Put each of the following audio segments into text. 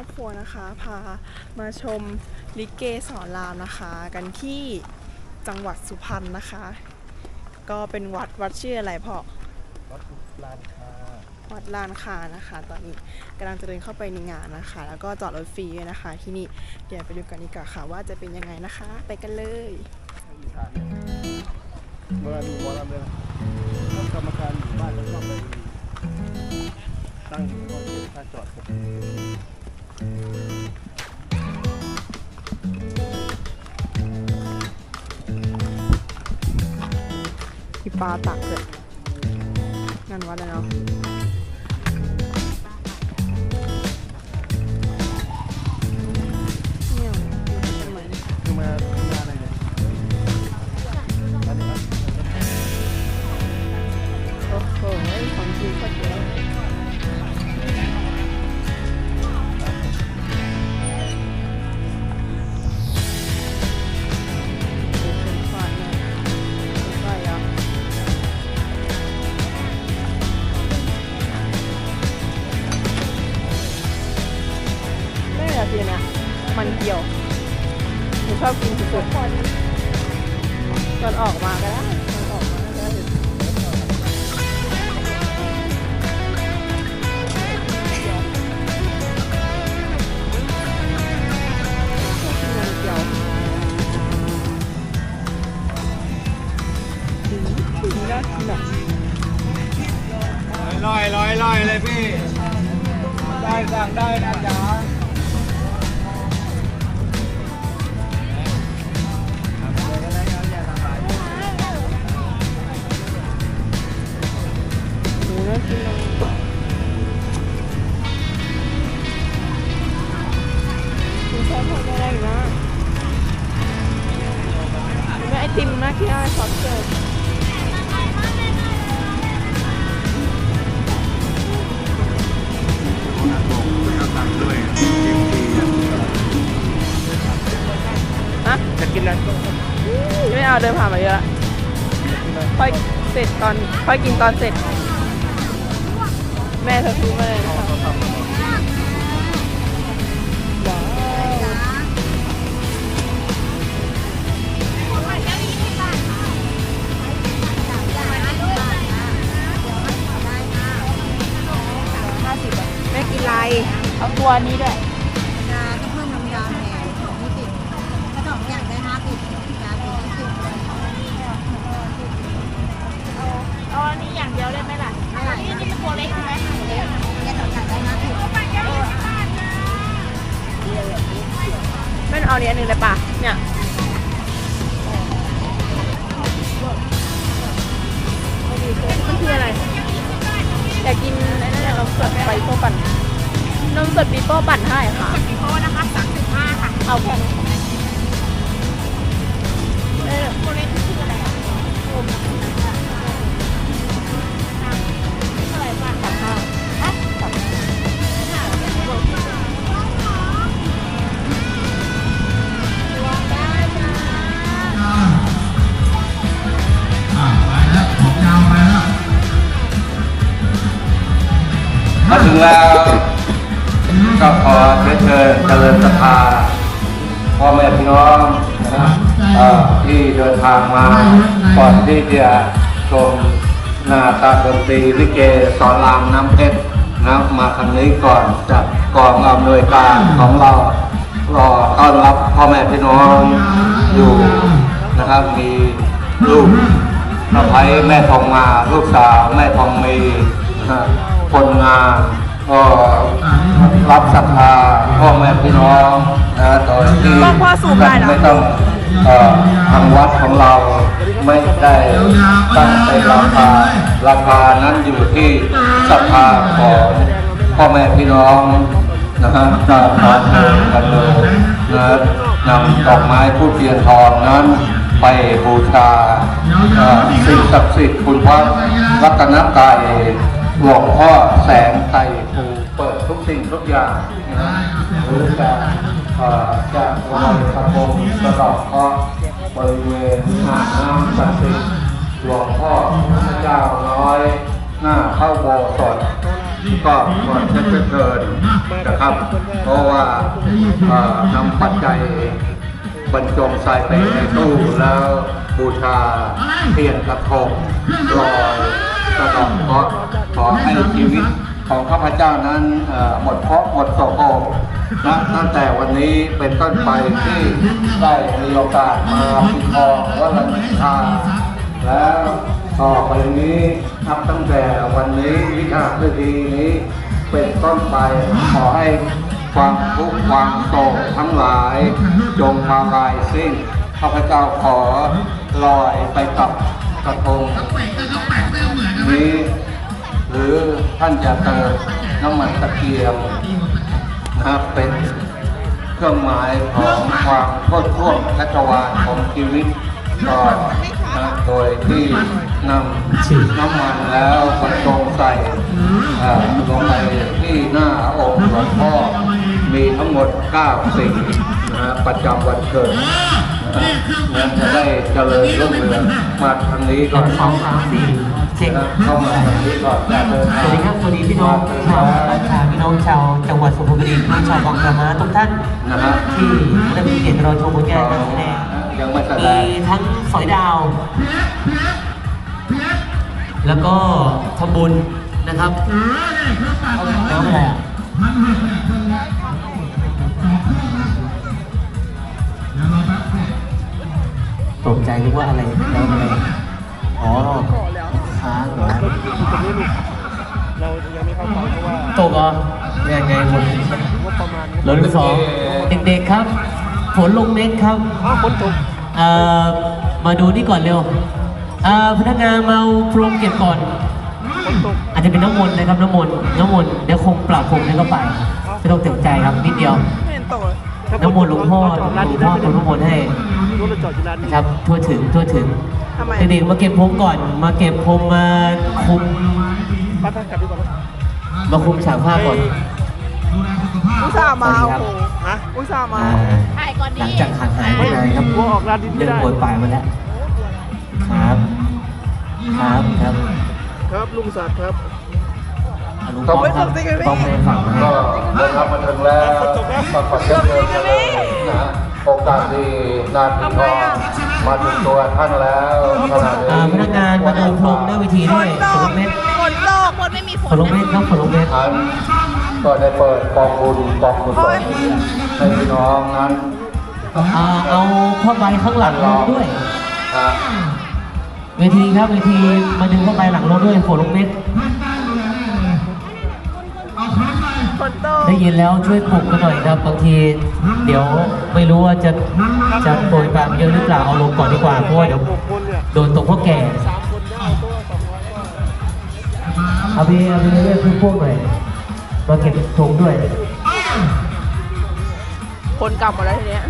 อบครัวนะคะ พามาชมลิเกสอนรามนะคะ กันที่จังหวัดสุพรรณนะคะ ก็เป็นวัดวัดชื่ออะไรพ่อวัดลานคาวัดลานคานะคะ ตอนนี้กำลังจะเดินเข้าไปในงานนะคะ แล้วก็จอดรถฟรีด้วยนะคะ ที่นี่เดี๋ยวไปดูกันดีกว่าค่ะว่าจะเป็นยังไงนะคะ ไปกันเลยอีสานเวลาดูหมอลำเลยนะถ้ากรรมการอยู่บ้านแล้วก็ไปตั้งอยู่ก็เก็บค่าจอดผม พี่ปลาตักเลยงานวัดเลยเนาะ ลอยลอยลอยเลยพี่ ได้สั่งได้นะจ๊ะ เอาเดินผ่านมาเยอะละค่อยเสร็จตอนค่อยกินตอนเสร็จ แม่เธอซื้อมาเลยนะคะว้าวแม่กินอะไรเอาตัวนี้ด้วยยาต้องเพิ่มน้ำยาแทนของยี่สิบขนมอย่างได้ห้าสิบยาเป็นยี่สิบ เอาอันนี้อย่างเดียวได้ไหมล่ะอะไรนี่นี่เป็นตัวเล็กใช่ไหมเล็กแค่ขนมอย่างได้ห้าสิบแม่เอาอันนี้อันหนึ่งเลยป่ะ เนี่ยมันคืออะไรอยากกินไอ้นั่นแหละนมสดไปโป้ปั่นนมสดปีโป้ปั่นเท่าไหร่คะปีโป้นะคะสามสิบห้าค่ะ เอาแค่นี้างมา ก่อนที่จะชมนาตาดนตรีลิเกสอนรามน้ำเพชรนะมาทางนี้ก่อนจากกองอำนวยการของเรารอต้อนรับพ่อแม่พี่น้องอยู่นะครับมีลูกสะพ้ายแม่ทองมาลูกสาวแม่ทองมีนะฮะคนงานก็รับศรัทธาพ่อแม่พี่น้องนะโดยที่พ่อพ่อสูบได้เหรอไม่ต้องเอ่อ ทางวัดของเราไม่ได้ตั้งเป็นราคาราคานั้นอยู่ที่ศรัทธาของพ่อแม่พี่น้องนะฮะจะขอเชิญกันเลยนะนำดอกไม้ผู้เทียนทองนั้นไปบูชาสิ่งศักดิ์สิทธิ์คุณพระรัตนตรัยหลวงพ่อแสงไตรภูเปิดทุกสิ่งทุกอย่างนะหรือจะ จะลอยกระทงสะเดอกเคราะบริเวณอ่าน้ำศักดิ์สิทธิ์หลวงพ่อพระเจ้าน้อย หน้าเข้าโบสถ์ก็ขอเชิญเชิญนะครับ เพราะว่านำปัจจัยบรรจงใส่ไปในตู้แล้วบูชาเทียนกระทงลอยกระดองเพราะขอให้ชีวิต ของข้าพเจ้านั้นหมดเคราะหมดโศกนะตั้งแต่วันนี้เป็นต้นไปที่ได้มีโอกาสมาปิดทองวัดลันทาแล้วต่อไปนี้นับตั้งแต่วันนี้วิชาฤดีนี้เป็นต้นไปขอให้ความทุกข์ความโศกทั้งหลาย จงมาลายสิ้นข้าพเจ้าขอลอยไปกับกระทงนี้ รือท่านจะเติมน้ำมันตะเกียงนะครับเป็นเครื่องหมายของความโคตรท่วมชัชวาลของชีวิตก่อนนะโดยที่นำน้ำมันแล้วบรรจงใส่ลงไปที่หน้าองค์หลวงพ่อมีทั้งหมด9สิ่ง ฮะประจำวันเกิดนะนั้นจะได้เจริญรุ่งเรืองมาทางนี้ก่อนสองสามสี่เช็คเข้ามาทางนี้ก่อนจะเดินสทางวัสดีครับสวัสดีพี่น้องชาวราชาพี่น้องชาวจังหวัดสุพรรณบุรีพี่น้องชาวบางกระมาทุกท่านนะฮะ ที่ได้มีเกียรติเราชมผลงานการแสดงยังไม่แสดมีงทั้งสอยดาว แล้วก็ทำบุญนะครับแล้วอะไรอะ ใจนึกว่าอะไรแล้วอะไรอ๋อค้างเหรอเรายังไม่เข้าไปเพราะว่าตกเหรอยังไงหมดงบประมาณรถที่สองเด็กๆครับ ฝนลงเม็ดครับฝนตกเอ่อมาดูนี่ก่อนเร็วเอ่อพนักงานมาเอาพรมเก็บก่อนอาจจะเป็นน้ำมนต์นะครับน้ำมนต์น้ำมนต์เดี๋ยวคงปรับผมแล้วก็ไปไม่ต้องเต็มใจครับนิดเดียวไม่ตกน้ำมนต์หลวงพ่อหลวงพ่อตัวน้ำมนต์ให้ เราจอดอยู่ร้านนี้ นะครับทั่วถึงทั่วถึงทำไม เด็กๆมาเก็บผมก่อน มาเก็บผมมาคุมป้าท่านกลับดีกว่าไหมมาคุมฉากผ้าก่อนอุตส่าห์มาสวัสดีครับโอ้โหฮะอุตส่าห์มา อ่าถ่ายก่อนหลังดีจากห่างหายไปนานครับกลัวออกร้านนี้ไม่เรื่องได้ ปวดปลายมาแล้วครับครับครับครับลุงศักดิ์ครับ อนุป้องครับป้องไปฝั่งนะคก็รับ เดินทางมาถึงแล้วก็ขอเชิญเชิญเจริญนะ โอกาสดีนาทีทองมาถึงตัวท่านแล้วขณะนี้อ่าพนักงานมาดูพรมหน้าเวทีด้วยฝนลงเม็ดฝนตกฝนไม่มีฝฝนนลงเม็ดครับฝนลงเม็ดท่านก็ได้เปิดกองบุญกองกุศลให้พี่น้องนั้นอ่าเอาผ้าใบข้างหลังลงด้วยนะเวทีครับเวทีมาดึงผ้าใบหลังลงด้วยฝนลงเม็ด นตกได้ยินแล้วช่วยปลุกกันหน่อยครับบางทีเดี๋ยวไม่รู้ว่าจะจะโปรยปรานเยอะหรือเปล่าเอาลงก่อนดีกว่าเพราะว่าเดี๋ยวหกคนเนี่ยโดนตกพ่อแก่สามคนเนี่ยเอาตัวสองร้อยก็เอาไปเอาไปเรื่อยๆพวกๆหน่อยมาเก็บธงด้วย คนกลับหมาแล้วทีเนี้ย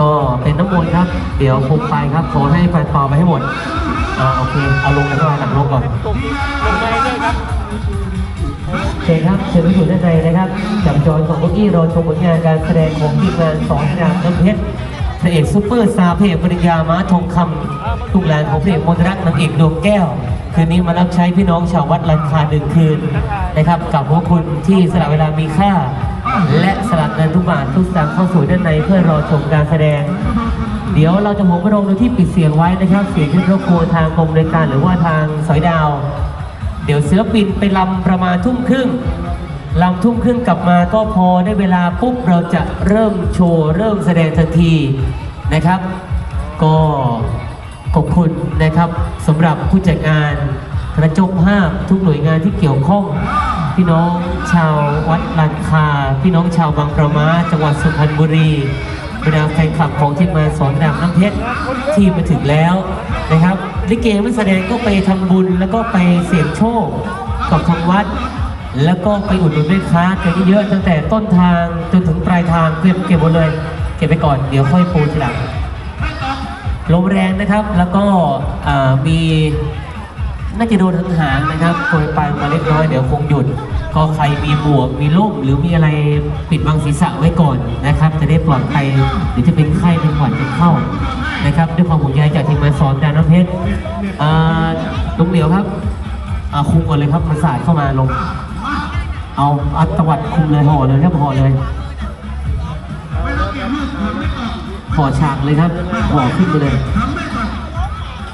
ก็เป็นน้ำมนต์ครับ เดี๋ยวคุมไปครับขอให้ไฟต่อไปให้หมดอ่าโอเค เอาลงกันหน่อยหลังลงก่อนตกลงไปเลยครับ โอเคครับเชิญไปอยู่ด้านในนะครับจับจอยของเก้าอี้รอชมผลงานการแสดงของทีมงานสอนรามน้ำเพชรพระเอกซุปเปอร์สตาร์เพจปริญญาม้าทองคำทุกแลนของพระเอกมนรักนางเอกดวงแก้ว คืนนี้มารับใช้พี่น้องชาววัดลันคาหนึ่งคืนนะครับกับพวกคุณที่สละเวลามีค่า และสละเงินทุกบาททุกสตางค์เข้าสู่ด้านในเพื่อรอชมการแสดง เดี๋ยวเราจะหมุนกระโดงโดยที่ปิดเสียงไว้นะครับ เสียงที่รบกวนทางกรมบริการหรือว่าทางสอยดาว เดี๋ยวเสือปินไปลำประมาณทุ่มครึ่งลำทุ่มครึ่งกลับมาก็พอได้เวลาปุ๊บเราจะเริ่มโชว์เริ่มแสดงทันทีนะครับ ก็ขอบคุณนะครับสำหรับผู้จัดงานคณะจ้าภาพทุกหน่วยงานที่เกี่ยวข้อง พี่น้องชาววัดลันคา พี่น้องชาวบางประมาจังหวัดสุพรรณบุรีบรรดาแฟนคลับของที่มาสอนรามน้ำเพชรที่มาถึงแล้วนะครับ ลิเกไม่แสดงก็ไปทำบุญแล้วก็ไปเสี่ยงโชคกับทางวัด แล้วก็ไปอุดหนุนแม่ค้ากันเยอะตั้งแต่ต้นทางจนถึงปลายทางเก็บเก็บหมดเลย เก็บไปก่อนเดี๋ยวค่อยปูทีหลังลมแรงนะครับแล้วก็มีน่าจะโดนทั้งหางนะครับโปรยปลายมาเล็กน้อยเดี๋ยวคงหยุด ก็ใครมีหมวกมีร่มหรือมีอะไรปิดบังศีรษะไว้ก่อนนะครับ จะได้ปลอดภัยหรือจะเป็นไข้เป็นหวัดเป็นเข้านะครับด้วยความห่วงใยจากทีมงานสอนดานน้ำเพชรอ่าลุงเหลียวครับอ่าคุมก่อนเลยครับมันสาดเข้ามาลง เอาอัตวัดคุมเลยห่อเลยครับห่อเลยห่อฉากเลยครับห่อขึ้นไปเลย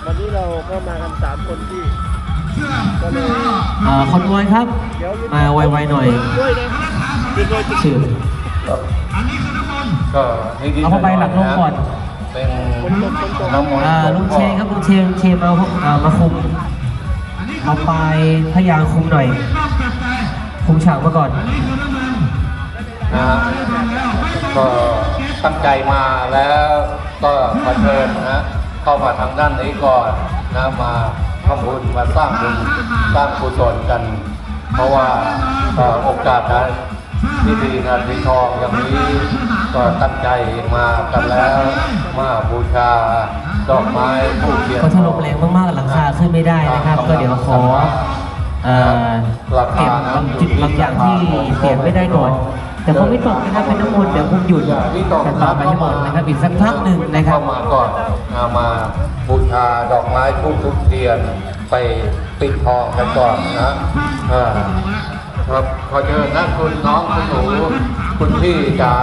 วันนี้เราก็มากันสามคนที่ อ่าคอนวอยครับ มาไวๆหน่อยด้วยนะเป็นโดยชื่อก็นิดๆเอาผ้าใบหลังลงก่อน เป็นน้ำมนต์อ่าลุงเชนครับลุงเชนเชนมาอ่ามาคุมเอาปลายพยางคุมหน่อย คุมฉากมาก่อนนะฮะก็ตั้งใจมาแล้วก็ขอเชิญนะเข้ามาทางด้านนี้ก่อนนะมา ทำบุญมาสร้างบุญสร้างกุศลกัน เพราะว่าเอ่อโอกาสนั้นที่ดีงานดีทองอย่างนี้ก็ตั้งใจมากันแล้ว มาบูชาดอกไม้ผูกเทียนก็ถล่มแรงมากๆหลังคาขึ้นไม่ได้นะครับ ก็เดี๋ยวขอเอ่อเก็บบางจุดบางอย่างที่เปลี่ยนไม่ได้ก่อน แต่คงไม่ตกนะครับเป็นน้ำมนต์เดี๋ยวคงหยุดแต่ต่อไปให้หมดนะครับอีกสักพักหนึ่งนะครับเข้ามาก่อนเอามาบูชาดอกไม้ทูบทุกเทียนไปปิดทองกันก่อนนะครับขอเชิญนะคุณน้องคุณหนูคุณพี่จ๋า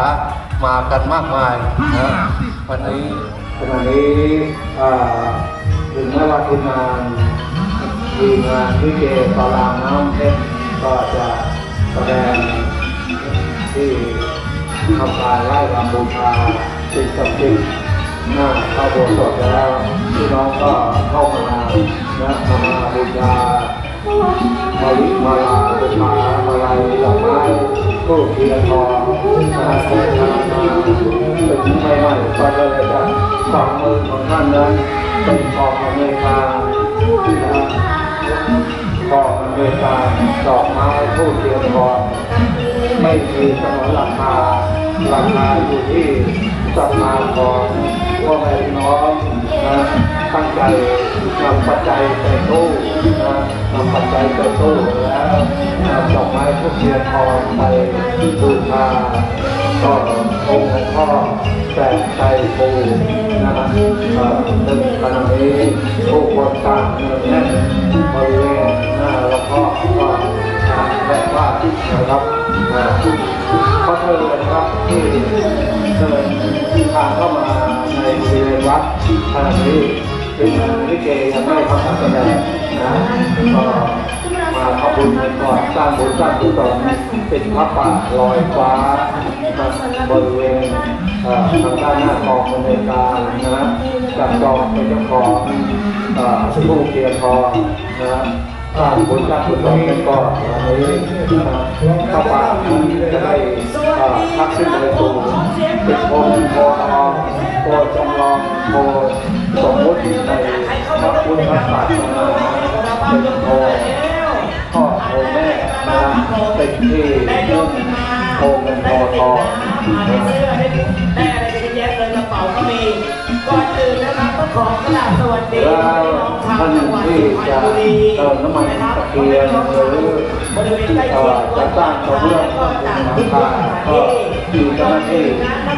มากันมากมายนะวันนี้วันนี้อ่าถึงแม้ว่าทีมงานทีมงานที่เกตารางน้ำเล่นก็จะแสดง ที่ทำการไหว้รำบูชาสิ่งศักดิ์สิทธิ์หน้าเข้าโบสถ์แล้วพี่น้องก็เข้ามานะมาบูชามาลิมาลาบูชามาลายดอกไม้ทูบเทียนทองนะบูชาเป็นใหม่ๆก็เลยจะสองมือของท่านนั้นเป็นของอเมริกานะของอเมริกาดอกไม้ทูบเทียนทอง ไม่มีสมนราคาราคาอยู่ที่ศรัทธาของพ่อแม่ทีน้องนะตั้งใจนำปัจจัยใส่ตู้นะนำปัจจัยใส่ตู้แล้วนำดอกไม้ทุกเทียนทองไปบูชาก็องค์พ่อแต่ใจปูนะฮะเอ่อถึงขณะนี้ผู้คนต่างเนืองแน่นบริเวณหน้าหลวงพ่อก็แบบว่านะครับ อ่าขอเชิญเลยนะครับที่เดินทาเข้ามาในบริเวณวัดขณะนี้เป็นลิเกยังไม่ทำการแสดงนะก็มาขอบคุญกันก่อนสร้างบุญสร้างกุศลเป็นพระป่าลอยฟ้าบริเวณทางด้านหน้ากองอเมริกานะจับจองเป็นเจ้าของผู้เทียนทองนะ สร้างบุญสร้างกุศลกันก่อนอันนี้นะพระป่าจะได้เอ่อทักขึ้นไปสู่เป็นโพโพธิ์ทองโพจำลองโพสมมติในพระพุทธศาสนาเป็นโพพ่อโอแม่นะเป็นที่นุ่มโอเงินโอทองได้เสื้อได้ได้อะไรกันเยอะเลยกระเป๋าก็มีก่อนอื่นนะครับต้องขอกราบสวัสดี ท่านจังหวัดที่สุพรรจะณบุรีเติมน้ำมันตะเกียงหรือบริเวณใกล้เอ่องจะสร้างกระเบื้องก็เป็นหลังคาก็มีเจ้าหน้าที่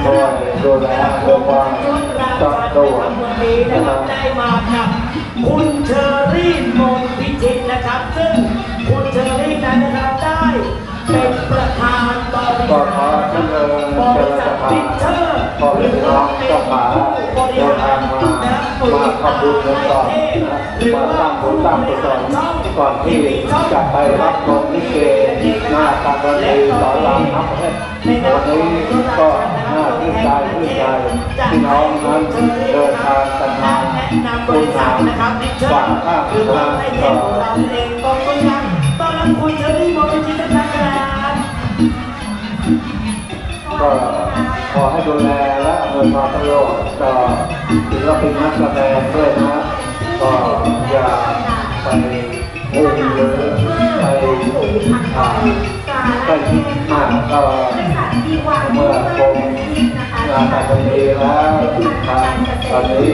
คอยดูแลเรื่องความจอดตัววันะครับได้มากับคุณเชอรี่มนพิจิตรนะครับ ซึ่งคุณเชอรี่นั้นนะครับได้เป็นประธานบริก็หารขอเชิญเชิญบริษัทพิเชอร์ขอพี่น้องเจ้าขาเดินทางมา มาขอบคุณกันก่อนมาสร้างผลสร้างกุศลก่อนที่จะไปรับชมลิเกหน้าตาบันดีสอนรามครับวันนี้ก็น่าชื่นใจชื่นใจพี่น้องนั้นเดินทางกันมานะนำบคุณริษัหาทนะครับพิเชอฝากข้างคือทางไม่ก็เห็นเราเองขอบคุณครับตอนรับคุณเชอรี่มนพิจิตรนะครับก็ ขอให้ดูแลและอำนวยความสะดวกต่อศิลปินนักแสดงด้วยนะก็อย่าไปมุ่งหรือไปอ่าใกล้ชิดมากก็เมื่อคงงานแต่คนดีแล้วครับตอนนี้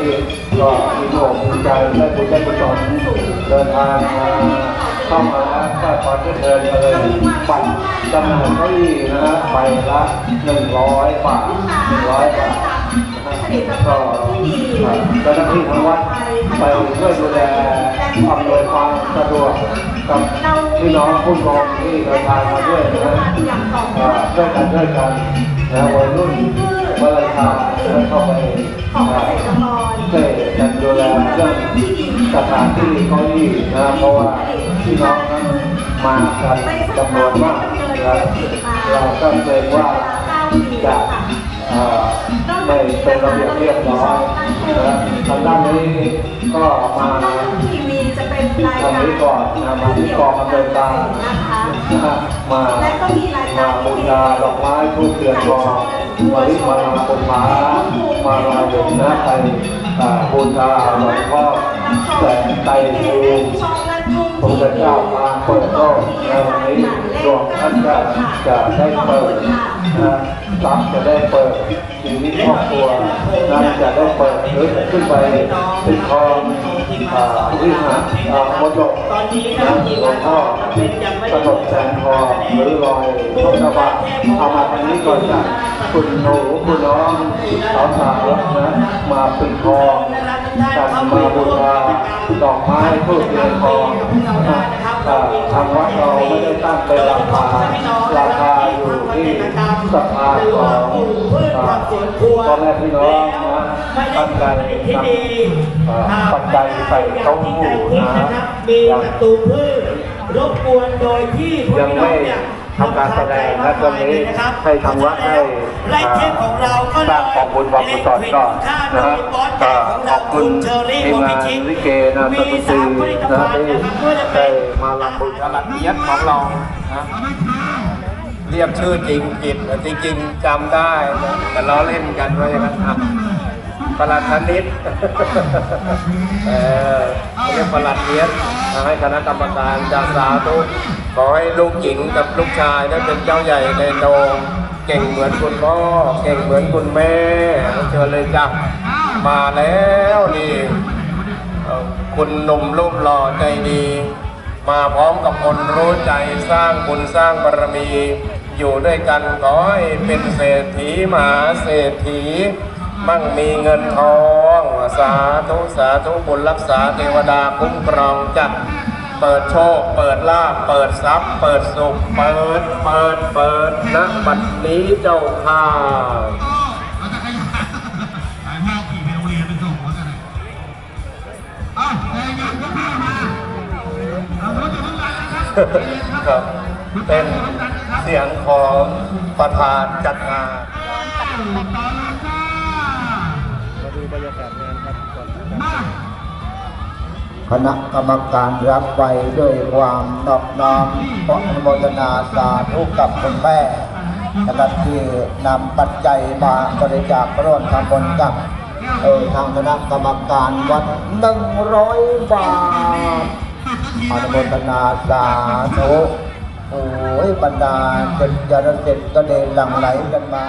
ก็มีโอกภูมิใจและบุญได้กุศลเดินทางมา เข้ามาแล้วก็ขอเชิญเชิญมาเลยบัตรจำหน่ายเก้าอี้นะฮะใบละหนึ่งร้อยบาทหนึ่งร้อยบาทนะฮะก็เจ้าหน้าที่ของวัดไปช่วยดูแลอำนวยความสะดวกกับพี่น้องผู้ชมที่เดินทางมาด้วยนะอ่าช่วยกันช่วยกันนะวัยรุ่นวัยทางนเข้าไปอ่าช่วยกันดูแลเรื่อง สถานที่เก้าอี้นะเพราะว่าพี่น้องนั้นมากันจำนวนมากนะเราก็เกรงว่าจะอ่าไม่เป็นระเบียบเรียบร้อยนะทางด้านนี้ก็มาทีวีจะเป็นรายทางการนี้ก่อนนะมาที่กองอำนวยการนะคะนะฮะมาและก็มีรายมาการบูชาดอกไม้ทูบเทียนทองมาลิมาลาปุมามาลาเด็กนะไปอ่าบูชาหลวงพ่อ แสงไตรภูมิพระพุทธเจ้ามาเปิดโลกในวันนี้ดวงท่านจะจะได้เปิดนะทรัพย์จะได้เปิดชีวิตครอบครัวนะจะได้เปิดหรือขึ้นไปติดทองอ่าวิหารอ่ามดกนะหลวงพ่อกระดกแสงทองหรือลอยทศบาทเอามาทางนี้ก่อนจ้ะคุณหนูคุณน้องสาวสาวนะมาปิดทอ งกันมาบูชาดอกไม้ทูบเทียนทองนะอ่าทางวัดเราไม่ได้ตั้งเป็นราคาราคาอยู่ที่สภาของพ่อแม่พี่น้องนะตั้งใจนำปัจจัยใส่เต้าหูนะมีศัตรูพืชรบกวนโดยที่ยังไม่ ทำการแสดงและตรงนี้ให้ทางวัดได้สร้างของบุญความกุศลก่อนนะฮะก็ขอบคุณทีมงานลิเกนะสตุตรีนะที่ได้มาลำบุญตลาดเอียดของเรานะเรียกชื่อจริงผิดแต่จริงๆจำได้แต่ล้อเล่นกันไว่าอย่างนั้นอะ ประหลัดธนิตเออเรียกประหลัดเอียนให้คณะกรรมการจาสาธุขอให้ลูกหญิงกับลูกชายได้เป็นเจ้าใหญ่ในโดงเก่งเหมือนคุณพ่อเก่งเหมือนคุณแม่เชิญเลยจ้ะมาแล้วนี่คุณหนุ่มรูปหล่อใจดี มาพร้อมกับคนรู้ใจสร้างบุญสร้างบารมี อยู่ด้วยกันขอให้เป็นเศรษฐีมหาเศรษฐี มั่งมีเงินทอง สาธุสาธุบุญรักษาเทวดาคุ้มครองจัดเปิดโชค เปิดลาภเปิดทรัพย์ เปิดสุข เปิด เปิด เปิดณบัดนี้เจ้าค่ะครับเป็นเสียงของประธานจัดงาน คณะกรรมการรับไว้ด้วยความนอบน้อมขออนุโมทนาสาธุกับคุณแม่นะครับที่นำปัจจัยมาบริจาคร่วมทำบุญกับเออทางคณะกรรมการวัดหนึ่งร้อยบาทอนุโมทนาสาธุโอ้ยบรรดาเจ็ดยาเจ็ดก็เดินหลังไหลกันมา